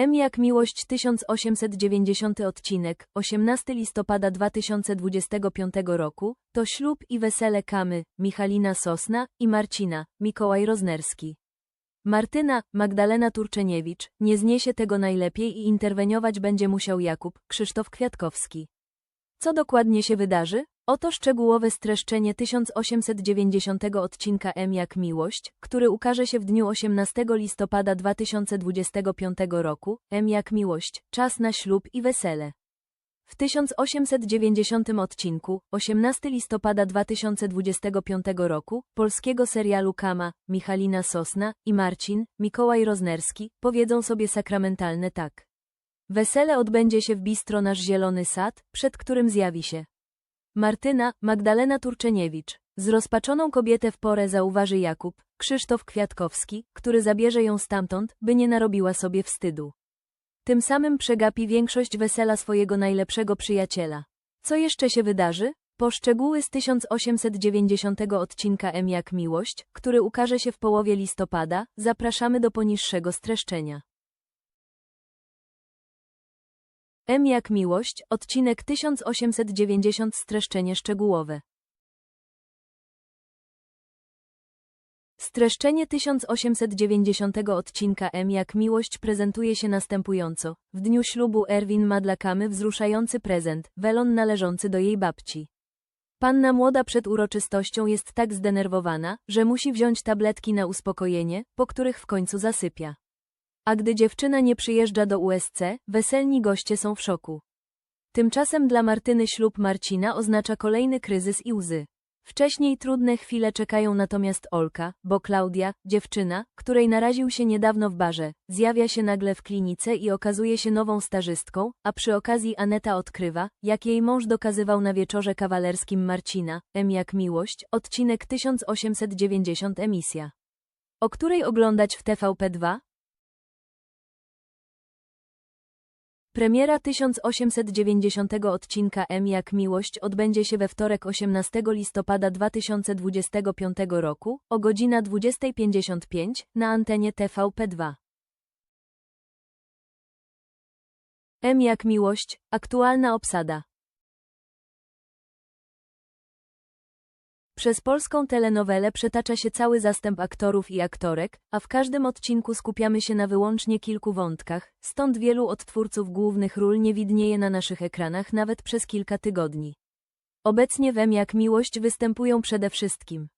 M jak miłość 1890 odcinek, 18 listopada 2025 roku, to ślub i wesele Kamy, Michalina Sosna i Marcina, Mikołaj Roznerski. Martyna, Magdalena Turczeniewicz, nie zniesie tego najlepiej i interweniować będzie musiał Jakub, Krzysztof Kwiatkowski. Co dokładnie się wydarzy? Oto szczegółowe streszczenie 1890 odcinka M jak miłość, który ukaże się w dniu 18 listopada 2025 roku. M jak miłość, czas na ślub i wesele. W 1890 odcinku, 18 listopada 2025 roku, polskiego serialu Kama, Michalina Sosna i Marcin, Mikołaj Roznerski, powiedzą sobie sakramentalne tak. Wesele odbędzie się w bistro Nasz Zielony Sad, przed którym zjawi się Martyna, Magdalena Turczeniewicz. Zrozpaczoną kobietę w porę zauważy Jakub, Krzysztof Kwiatkowski, który zabierze ją stamtąd, by nie narobiła sobie wstydu. Tym samym przegapi większość wesela swojego najlepszego przyjaciela. Co jeszcze się wydarzy? Poszczegóły z 1890 odcinka M jak miłość, który ukaże się w połowie listopada, zapraszamy do poniższego streszczenia. M jak miłość, odcinek 1890 streszczenie szczegółowe. Streszczenie 1890 odcinka M jak miłość prezentuje się następująco. W dniu ślubu Erwin ma dla Kamy wzruszający prezent, welon należący do jej babci. Panna młoda przed uroczystością jest tak zdenerwowana, że musi wziąć tabletki na uspokojenie, po których w końcu zasypia. A gdy dziewczyna nie przyjeżdża do USC, weselni goście są w szoku. Tymczasem dla Martyny ślub Marcina oznacza kolejny kryzys i łzy. Wcześniej trudne chwile czekają natomiast Olka, bo Klaudia, dziewczyna, której naraził się niedawno w barze, zjawia się nagle w klinice i okazuje się nową stażystką, a przy okazji Aneta odkrywa, jak jej mąż dokazywał na wieczorze kawalerskim Marcina, M jak miłość, odcinek 1890 emisja. O której oglądać w TVP2? Premiera 1890 odcinka M jak miłość odbędzie się we wtorek 18 listopada 2025 roku o godzina 20.55 na antenie TVP2. M jak miłość, aktualna obsada. Przez polską telenowelę przetacza się cały zastęp aktorów i aktorek, a w każdym odcinku skupiamy się na wyłącznie kilku wątkach, stąd wielu odtwórców głównych ról nie widnieje na naszych ekranach nawet przez kilka tygodni. Obecnie w M jak miłość występują przede wszystkim